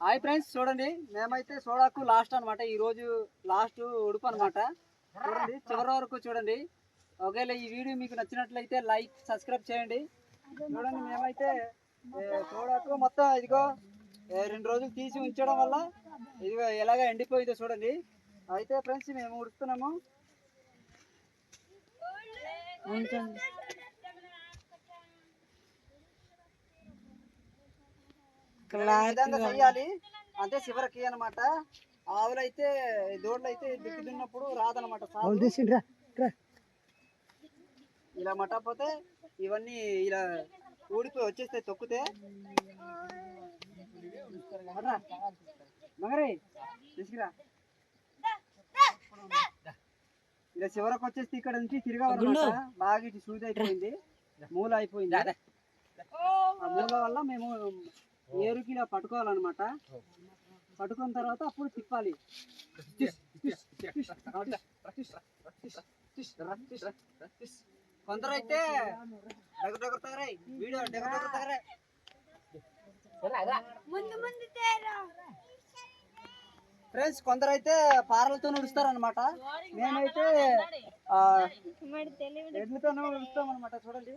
Hi friends చూడండి. మేమైతే సోడాకు last అన్నమాట. ఈరోజు లాస్ట్ ఉడుపు అనమాట చూడండి చివరి వరకు చూడండి. ఒకవేళ ఈ వీడియో మీకు నచ్చినట్లయితే లైక్ సబ్స్క్రైబ్ చేయండి. చూడండి మేమైతే సోడాకు మొత్తం ఇదిగో రెండు రోజులు తీసి ఉంచడం వల్ల ఇదిగో ఎలాగ ఎండిపోయిందో చూడండి. అయితే ఫ్రెండ్స్ మేము ఉడుస్తున్నాము ఉంచండి ఈ విధంగా చేయాలి అంటే చివరికి అన్నమాట ఆవులు అయితే దూడలు అయితే దిక్కు తిన్నప్పుడు రాదనమాట. ఇలా మట్టకపోతే ఇవన్నీ ఇలా ఊడిపోయి వచ్చేస్తాయి తొక్కితే. మగరే తీసుకురా. ఇలా చివరకు వచ్చేస్తే ఇక్కడ నుంచి తిరగవన్నమాట బాగా ఇటు సూది అయిపోయింది. మూల అయిపోయింది. ఆ మూల వల్ల మేము ఏరుకి ఇలా పట్టుకోవాలన్నమాట. పట్టుకున్న తర్వాత అప్పుడు తిప్పాలి. దగ్గర దగ్గర తగరాయి. వీడియో దగ్గర దగ్గర తగరాయి. ఫ్రెండ్స్ కొందరైతే పారలతో నుడుస్తారు అనమాట మేమైతే ఆ, ఎడ్లతో నుడుస్తాం అనమాట చూడండి.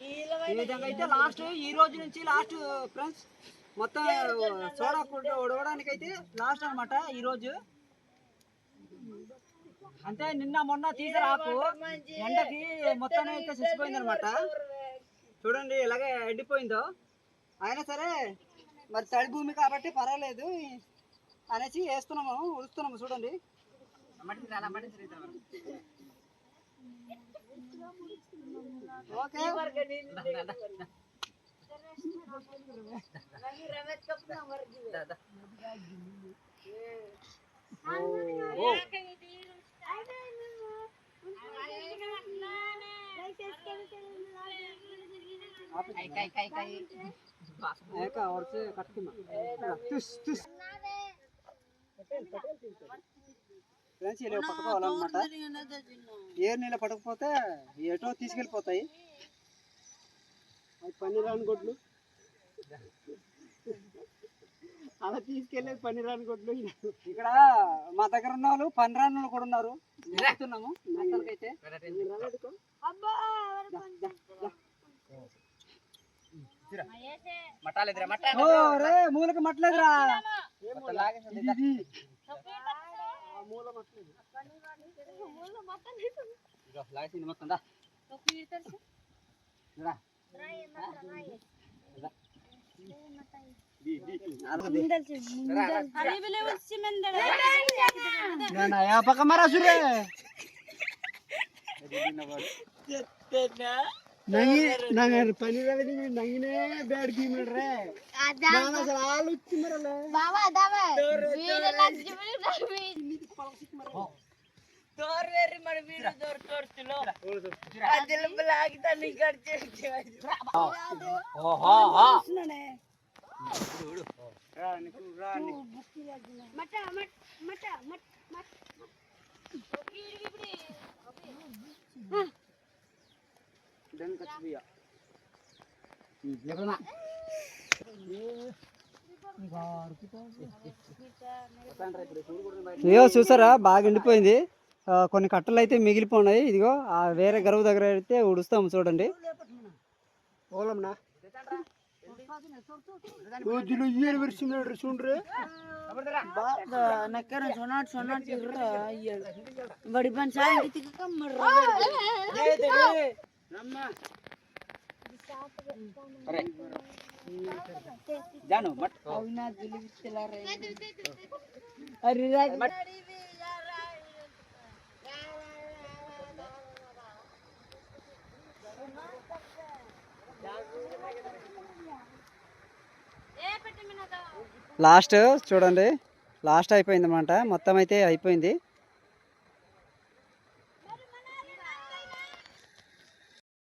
ఈ విధంగా అయితే లాస్ట్ ఈ రోజు నుంచి లాస్ట్ ఫ్రెండ్స్. మొత్తం సోడా ఉడవడానికి అయితే లాస్ట్ అన్నమాట ఈ రోజు. అంటే నిన్న మొన్న తీసి రాకు ఎండకి మొత్తం అయితే చచ్చిపోయింది అనమాట చూడండి ఎలాగే ఎండిపోయిందో. అయినా సరే మరి తడి భూమి కాబట్టి పర్వాలేదు. అనేసి వేస్తున్నాము ఉడుస్తున్నాము చూడండి. ओके वर्ग नीली रमेश कपना वर्ग दादा ओ काय काय काय काय ऐका औरचे कटकी मा तुस तुस पटेल पटेल ఫ్రెండ్స్ ఇలా పట్టుకోవాలన్నమాట ఏ నీళ్ళ పట్టకపోతే ఎటో తీసుకెళ్ళిపోతాయి. అవి పన్నీరాని గొడ్లు. అలా తీసుకెళ్ళేది పన్నీరాని గొడ్లు ఇక్కడ మా దగ్గర ఉన్న వాళ్ళు పన్నీరాని వాళ్ళు కూడా ఉన్నారు. నేర్పుతున్నాము మొత్తానికైతే ఓ రే మూలకి మట్టలేదురా ఇది, ఇది. ఆ మూల మట్టలేదు ఇదిగో, లాగేసింది మొత్తం దా. రా. The, the. నాలుగు ది. నా యా పక్క మరా సురే ನಂಗಿ ನಂಗ ಪನ್ನೀರ್ ನಂಗಿನೇ ಬ್ಯಾಡ್ ಕೀ ಮಾಡ್ರೆ ಹಾಲು ಉಚ್ಚಿ ಮರಲ್ಲ ಬಾಬಾ ಅದಾವ ತೋರ್ವೇರಿ ಮಾಡಿ ಬೀರ ತೋರ್ ತೋರ್ತಿಲ್ಲ ಅದೆಲ್ಲ ಬಲ ಆಗಿದ್ದ ನೀ ಕಡ್ಚಿ ಓಹೋ ಹಾ ಮಟ ಮಟ ಮಟ ಮಟ అయ్యో చూసారా బాగా ఎండిపోయింది. కొన్ని కట్టలు అయితే మిగిలిపోయినాయి ఇదిగో ఆ వేరే గరువు దగ్గర అయితే ఉడుస్తాము చూడండి. ఓలమ్నా రోజులు ఇయ్యలు లాస్ట్ చూడండి లాస్ట్ అయిపోయింది అనమాట మొత్తం అయితే అయిపోయింది.